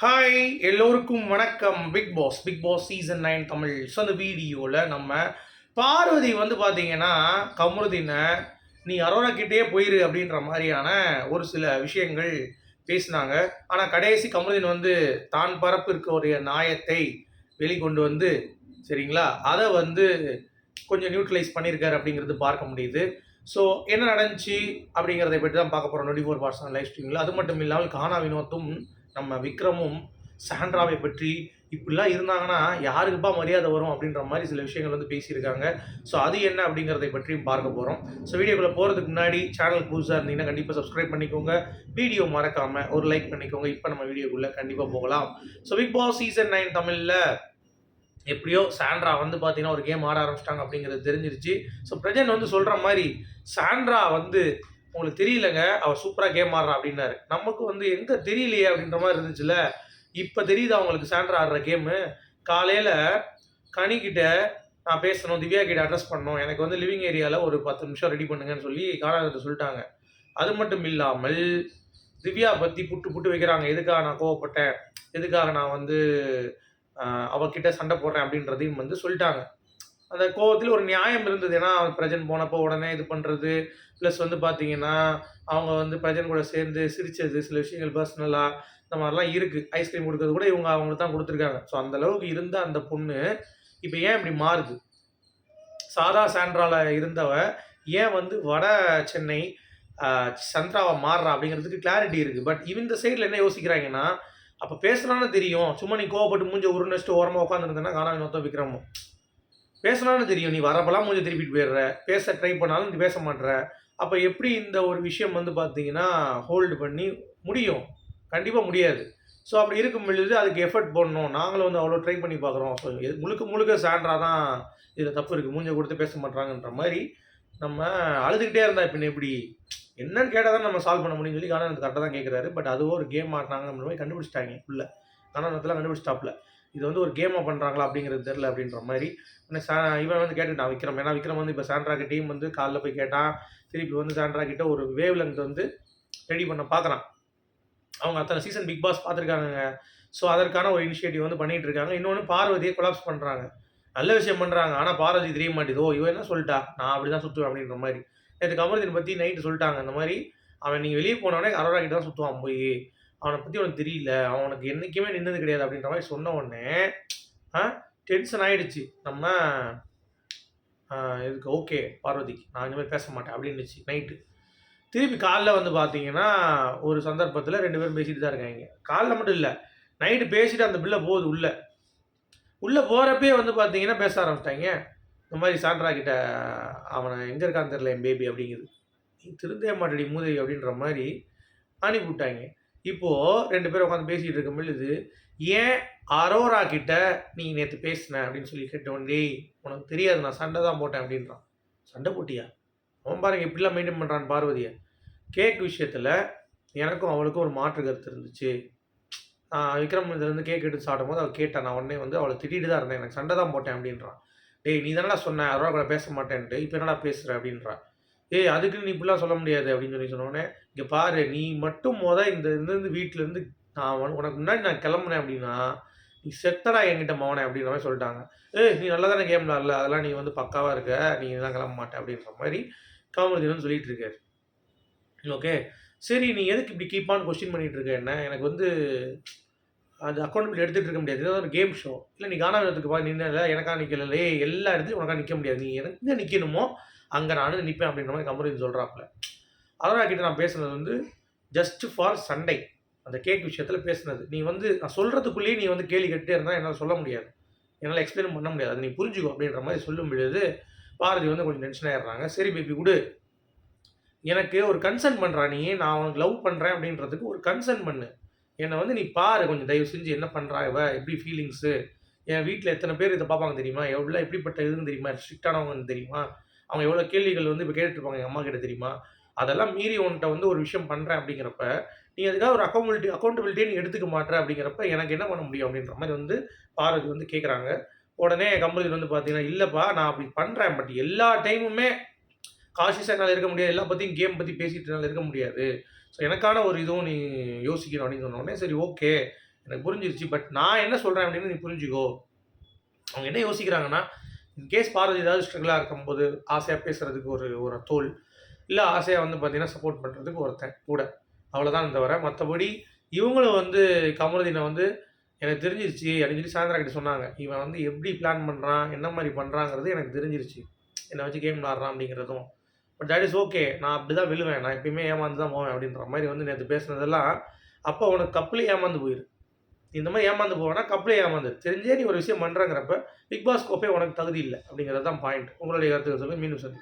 Hi எல்லோருக்கும் வணக்கம். Bigg Boss Bigg Boss season nine Tamil so அந்த வீடியோவில் நம்ம பார்வதி வந்து பார்த்தீங்கன்னா கமருதினை நீ அரோரா கிட்டேயே போயிரு அப்படின்ற மாதிரியான ஒரு சில விஷயங்கள் பேசினாங்க. ஆனால் கடைசி கமருதின் வந்து தான் பரப்பு இருக்கக்கூடிய நாயத்தை வெளிக்கொண்டு வந்து சரிங்களா? அதை வந்து கொஞ்சம் நியூட்ரலைஸ் பண்ணியிருக்காரு அப்படிங்கிறது பார்க்க முடியுது. ஸோ என்ன நடந்துச்சு அப்படிங்கிறத பற்றி தான் பார்க்க போகிறோம் டுவெண்ட்டி ஃபோர் பார்சன் லைவ் ஸ்ட்ரீமில் அது மட்டும் இல்லாமல் கானா வினோத்தும் நம்ம விக்ரமும் சாண்ட்ராவை பற்றி இப்படிலாம் இருந்தாங்கன்னா யாருக்குப்பா மரியாதை வரும் அப்படின்ற மாதிரி சில விஷயங்கள் வந்து பேசியிருக்காங்க. ஸோ அது என்ன அப்படிங்கிறதை பற்றியும் பார்க்க போகிறோம் ஸோ வீடியோக்குள்ளே போகிறதுக்கு முன்னாடி சேனல் புதுசாக இருந்தீங்கன்னா கண்டிப்பாக சப்ஸ்கிரைப் பண்ணிக்கோங்க. வீடியோ மறக்காமல் ஒரு லைக் பண்ணிக்கோங்க. இப்போ நம்ம வீடியோக்குள்ளே கண்டிப்பாக போகலாம். So Bigg Boss season nine தமிழில் எப்படியோ சாண்ட்ரா வந்து பார்த்தீங்கன்னா ஒரு கேம் ஆட ஆரம்பிச்சிட்டாங்க அப்படிங்கிறது தெரிஞ்சிருச்சு. ஸோ பிரஜன் வந்து சொல்கிற மாதிரி சாண்ட்ரா வந்து உங்களுக்கு தெரியலங்க அவர் சூப்பராக கேம் ஆடுறா அப்படின்னாரு. நமக்கு வந்து எங்கே தெரியலையே அப்படின்ற மாதிரி இருந்துச்சுல்ல இப்போ தெரியுது அவங்களுக்கு சாண்ட்ரா ஆடுற கேமு காலையில் கனிக்கிட்ட நான் பேசணும் திவ்யா கிட்ட அட்ரஸ் பண்ணணும். எனக்கு வந்து லிவிங் ஏரியாவில் ஒரு பத்து நிமிஷம் ரெடி பண்ணுங்கன்னு சொல்லி காணாத சொல்லிட்டாங்க. அது மட்டும் இல்லாமல் திவ்யா பற்றி புட்டு புட்டு வைக்கிறாங்க. எதுக்காக நான் கோவப்பட்டேன்? எதுக்காக நான் வந்து அவகிட்ட சண்டை போடுறேன் அப்படின்றதையும் வந்து சொல்லிட்டாங்க. அந்த கோவத்தில் ஒரு நியாயம் இருந்தது. ஏன்னா பிரஜன் போனப்போ உடனே இது பண்ணுறது ப்ளஸ் வந்து பார்த்தீங்கன்னா அவங்க வந்து பிரஜன் கூட சேர்ந்து சிரிச்சது சில விஷயங்கள் பர்சனலாக இந்த மாதிரிலாம் இருக்குது ஐஸ்கிரீம் கொடுக்கறது கூட இவங்க அவங்களுக்கு தான் கொடுத்துருக்காங்க. ஸோ அந்த அளவுக்கு இருந்த அந்த பொண்ணு இப்போ ஏன் இப்படி மாறுது? சாதா சாண்ட்ராவில் இருந்தவ ஏன் வந்து வட சென்னை சந்திராவை மாறுறா அப்படிங்கிறதுக்கு கிளாரிட்டி இருக்குது பட் இந்த சைடில் என்ன யோசிக்கிறாங்கன்னா அப்போ பேசுகிறான்னு தெரியும். சும்மா நீ கோவப்பட்டு மூஞ்ச உருணிச்சிட்டு ஓரமாக உட்காந்துருந்தேன்னா காணா நொத்தம் விக்ரமும் பேசினாலும் தெரியும். நீ வரப்பெல்லாம் மூஞ்ச திருப்பிட்டு போயிடுற. பேச ட்ரை பண்ணாலும் நீ பேச மாட்ற. அப்போ எப்படி இந்த ஒரு விஷயம் வந்து பார்த்தீங்கன்னா ஹோல்டு பண்ணி முடியும்? கண்டிப்பாக முடியாது. ஸோ அப்படி இருக்கும் பொழுது அதுக்கு எஃபர்ட் போடணும். நாங்களும் வந்து அவ்வளோ ட்ரை பண்ணி பார்க்குறோம் ஸோ முழுக்க முழுக்க சாண்ட்ரா தான் இதில் தப்பு இருக்குது மூஞ்ச கொடுத்து பேச மாட்டாங்கன்ற மாதிரி நம்ம அழுதுகிட்டே இருந்தால் பின்ன எப்படி? என்னன்னு கேட்டால் தான் நம்ம சால்வ் பண்ண முடியும்னு சொல்லி காரணம் கரெக்டாக தான் கேட்குறாரு பட் அதுவோ ஒரு கேம் ஆடினாங்க மாதிரி கண்டுபிடிச்சிட்டாங்க. உள்ள காரணத்தில் கண்டுபிடிச்சிட்டாப்ல இது வந்து ஒரு கேமாக பண்ணுறாங்களா அப்படிங்கிறது தெரில அப்படின்ற மாதிரி. உடனே சா இவன் வந்து கேட்டுட்டான் விக்ரம். ஏன்னா விக்ரம் வந்து இப்போ சாண்ட்ராக்கு டீம் வந்து காலில் போய் கேட்டான் திருப்பி வந்து சாண்ட்ரா கிட்ட ஒரு வேவ் லெங்த் வந்து ரெடி பண்ண பார்க்குறான் அவங்க அத்தனை சீசன் பிக் பாஸ் பார்த்துருக்காங்க ஸோ அதற்கான ஒரு இனிஷியேட்டிவ் வந்து பண்ணிட்டு இருக்காங்க. இன்னொன்று பார்வதியை கொலாப்ஸ் பண்ணுறாங்க நல்ல விஷயம் பண்ணுறாங்க ஆனால் பார்வதி தெரிய மாட்டேது. ஓ இவன் என்ன சொல்லிட்டா? நான் அப்படி தான் சுற்றுவேன் அப்படின்ற மாதிரி. நேற்று கமருதீன் பற்றி நைட்டு சொல்லிட்டாங்க. இந்த மாதிரி அவன் நீங்கள் வெளியே போனவனே அரோரா கிட்ட தான் சுற்றுவான் போய். அவனை பற்றி உனக்கு தெரியல. அவனுக்கு என்றைக்குமே நின்னது கிடையாது அப்படின்ற மாதிரி சொன்ன உடனே ஆ டென்ஷன் ஆகிடுச்சு நம்ம இதுக்கு ஓகே பார்வதிக்கு. நான் இனிமேல் பேச மாட்டேன் அப்படின்னுச்சு. நைட்டு திருப்பி காலைல வந்து பார்த்தீங்கன்னா ஒரு சந்தர்ப்பத்தில் ரெண்டு பேரும் பேசிட்டு தான் இருக்காங்க. காலைல மட்டும் இல்லை நைட்டு பேசிட்டு அந்த பிள்ளை போகுது உள்ள. உள்ளே போகிறப்பே வந்து பார்த்தீங்கன்னா பேச ஆரம்பிச்சிட்டாங்க. இந்த மாதிரி சாண்ட்ரா கிட்ட அவனை எங்கே இருக்கான்னு தெரில என் பேபி அப்படிங்குது. நீ திருந்தே மாட்டடி மூதேவி அப்படின்ற மாதிரி அனுப்பி விட்டாங்க. இப்போது ரெண்டு பேரும் உட்காந்து பேசிகிட்டு இருக்கும் பொழுது ஏன் அரோரா கிட்ட நீ நேற்று பேசின? அப்படின்னு சொல்லி கேட்டவன் டேய் உனக்கு தெரியாது நான் சண்டை தான் போட்டேன் அப்படின்றான். சண்டை போட்டியா? அவன் பாருங்க இப்படிலாம் மெயின்டைன் பண்ணுறான் பார்வதியை. கேக் விஷயத்தில் எனக்கும் அவளுக்கும் ஒரு மாற்று கருத்து இருந்துச்சு. நான் விக்ரம் இதுலேருந்து கேக் எடுத்து சாப்பிடும் போது அவள் கேட்டான் நான் உடனே வந்து அவளை திட்டிட்டு தான் இருந்தேன் எனக்கு சண்டை தான் போட்டேன் அப்படின்றான். டேய் நீ தானடா சொன்ன அரோரா கூட பேச மாட்டேன்ட்டு இப்போ என்னடா பேசுகிற அப்படின்றான். ஏய் அதுக்கு நீ இப்படிலாம் சொல்ல முடியாது அப்படின்னு சொல்லி சொன்னோடனே இங்கே பாரு நீ மட்டும் முத இந்த இருந்து வீட்டிலேருந்து நான் உனக்கு முன்னாடி நான் கிளம்புனேன் அப்படின்னா நீ செத்தடா என்கிட்ட மவனே அப்படின்ற மாதிரி சொல்லிட்டாங்க. ஏ நீ நல்லா தானே கேம் விளாட்ல? அதெல்லாம் நீ வந்து பக்காவாக இருக்க. நீ தான் கிளம்ப மாட்டேன் அப்படின்ற மாதிரி காமராஜர் வந்து சொல்லிட்டு இருக்காரு. ஓகே. சரி நீ எதுக்கு இப்படி கீப்பான்னு கொஸ்டின் பண்ணிட்டு இருக்க? என்ன? எனக்கு வந்து அது அக்கௌண்டபிள் எடுத்துகிட்டு இருக்க முடியாது. ஒரு கேம் ஷோ இல்லை நீ கானா விதத்துக்கு பா நின்னல எனக்காக நிற்கல எல்லா இடத்துலையும் உனக்காக நிற்க முடியாது. நீ எனக்கு எங்கே நிற்கணுமோ அங்கே நானும் நிற்பேன் அப்படின்ற மாதிரி கமருதீன் சொல்கிறாப்புல அதனால் கிட்ட நான் பேசுனது வந்து ஜஸ்ட் ஃபார் சண்டை அந்த கேக் விஷயத்தில் பேசுனது. நீ வந்து நான் சொல்கிறதுக்குள்ளேயே நீ வந்து கேள்வி கேட்டுட்டே இருந்தால் என்னால் சொல்ல முடியாது. என்னால் எக்ஸ்பிளைன் பண்ண முடியாது. அது நீ புரிஞ்சுக்கோ அப்படின்ற மாதிரி சொல்லும் பொழுது பாரதி வந்து கொஞ்சம் டென்ஷன் ஆயிடுறாங்க. சரி பேபி விடு. எனக்கு ஒரு கன்சர்ன் பண்ணுறா நீ. நான் உனக்கு லவ் பண்ணுறேன் அப்படின்றதுக்கு ஒரு கன்சர்ன் பண்ணு. என்னை வந்து நீ பாரு கொஞ்சம். தயவு செஞ்சு என்ன பண்ணுறா இவ? எப்படி ஃபீலிங்ஸு என் வீட்டில் எத்தனை பேர் இதை பார்ப்பாங்க தெரியுமா? எவ்வளோ எப்படிப்பட்ட இதுன்னு தெரியுமா? ஸ்ட்ரிக்டானவங்கன்னு தெரியுமா? அவங்க எவ்வளோ கேள்விகள் வந்து இப்போ கேட்டுருப்பாங்க எங்கள் அம்மா கிட்ட தெரியுமா? அதெல்லாம் மீறி உன்கிட்ட வந்து ஒரு விஷயம் பண்ணுறேன் அப்படிங்கிறப்ப நீ அதுக்காக ஒரு அக்கௌண்டபிலிட்டி அக்கௌண்டபிலிட்டியே நீ எடுத்துக்க மாட்டேற அப்படிங்கிறப்ப எனக்கு என்ன பண்ண முடியும் அப்படின்ற மாதிரி வந்து பார்வதி வந்து கேட்குறாங்க உடனே கம்பெனி வந்து பார்த்தீங்கன்னா இல்லைப்பா நான் அப்படி பண்ணுறேன் பட் எல்லா டைமுமே காஷியஸாக என்னால் இருக்க முடியாது. எல்லா பற்றியும் கேம் பற்றி பேசிட்டு என்னால் இருக்க முடியாது. ஸோ எனக்கான ஒரு இதுவும் நீ யோசிக்கணும் அப்படின்னு சொன்னோடனே சரி ஓகே எனக்கு புரிஞ்சிருச்சு பட் நான் என்ன சொல்கிறேன் அப்படின்னு நீ புரிஞ்சுக்கோ. அவங்க என்ன யோசிக்கிறாங்கன்னா இன்கேஸ் பார்வதி ஏதாவது ஸ்ட்ரகிளாக இருக்கும்போது ஆசையாக பேசுகிறதுக்கு ஒரு ஒரு தோல் இல்லை ஆசையாக வந்து பார்த்தீங்கன்னா சப்போர்ட் பண்ணுறதுக்கு ஒருத்தன் கூட. அவ்வளோதான் தவிர மற்றபடி இவங்களும் வந்து கமருதீனை வந்து எனக்கு தெரிஞ்சிருச்சு. அப்படின்னு சொல்லி சாயந்தரம் கிட்ட சொன்னாங்க. இவன் வந்து எப்படி பிளான் பண்ணுறான் என்ன மாதிரி பண்ணுறாங்கிறது எனக்கு தெரிஞ்சிருச்சு. என்னை வச்சு கேம் விளாட்றான் அப்படிங்கிறதும். பட் தட் இஸ் ஓகே நான் அப்படி தான் விழுவேன். நான் எப்பயுமே ஏமாந்து தான் போவேன் அப்படின்ற மாதிரி வந்து நேற்று பேசுனதெல்லாம் அப்போ உனக்கு கப்பலே ஏமாந்து போயிரு. இந்த மாதிரி ஏமாந்து போவேன்னா கப்பலே ஏமாந்து தெரிஞ்சே நீ ஒரு விஷயம் பண்ணுறங்கிறப்ப பிக் பாஸ் கோப்பே உனக்கு தகுதி இல்லை அப்படிங்கிறது தான் பாயிண்ட் உங்களுடைய கருத்துக்கள் சொல்லி மீண்டும் சந்தி